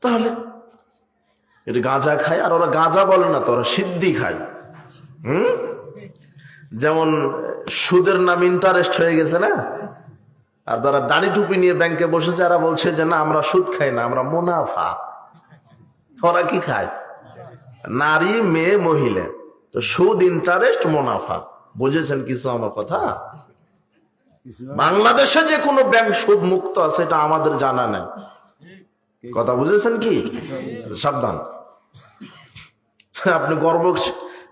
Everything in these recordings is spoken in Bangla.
তাহলে এটা গাঁজা খায় আর ওরা গাঁজা বলে না তো ওরা সিদ্ধি খায়। হুম? যেমন সুদের নাম ইন্টারেস্ট হয়ে গেছে না? আর যারা দাড়ি টুপি নিয়ে ব্যাংকে বসেছে এরা বলছে যে না আমরা সুদ খাই না আমরা মুনাফা। ওরা কি খায়? নারী মেয়ে মহিলা। তো সুদ ইন্টারেস্ট মুনাফা। বুঝেছেন কিছু আমার কথা? বাংলাদেশে যে কোনো ব্যাংক সুদ মুক্ত আছে এটা আমাদের জানা নেই। কথা বুঝেছেন কি? সাবধান। আপনি গর্ব,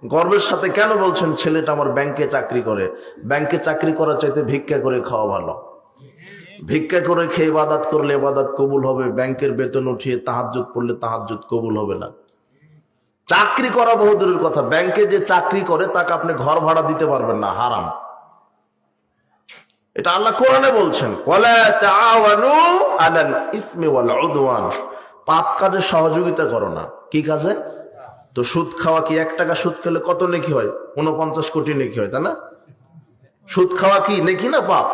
গর্বের সাথে কেন বলছেন ছেলেটা আমার ব্যাংকে চাকরি করে? ব্যাংকে চাকরি করার চাইতে ভিক্ষা করে খাওয়া ভালো। ভিক্ষা করে খেয়ে বাদাত করলে বাদাত কবুল হবে, ব্যাংকের বেতন উঠিয়ে তাহাজুত পড়লে তাহাজুত কবুল হবে না। চাকরি করা বহুদূরের কথা। ব্যাংকে যে চাকরি করে, তাকে আপনি ঘর ভাড়া দিতে পারবেন না, হারাম। এটা আল্লাহ কোরআনে বলছেন পাপ কাজে সহযোগিতা করো না। কি কাজে? তো সুদ খাওয়া কি এক টাকা সুদ খেলে কত নেকি হয়? উনপঞ্চাশ কোটি নেকি হয়, তাই না? সুদ খাওয়া কি নেকি না পাপ?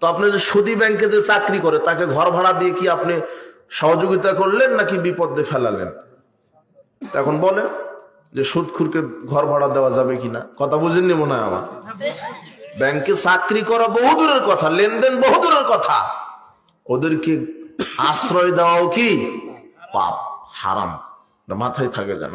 তো আপনি যে সুদি ব্যাংকে যে চাকরি করে, তাকে ঘর ভাড়া দিয়ে কি আপনি সহযোগিতা করলেন নাকি বিপদে ফেলালেন? এখন বলেন যে সুদখুরকে ঘর ভাড়া দেওয়া যাবে কিনা? কথা বুঝেননি মনে হয় আমার? ব্যাংকে চাকরি করা বহুদূরের কথা, লেনদেন বহুদূরের কথা। ওদেরকে আশ্রয় দেওয়াও কি? পাপ, হারাম। মাথায় থাকে যেন।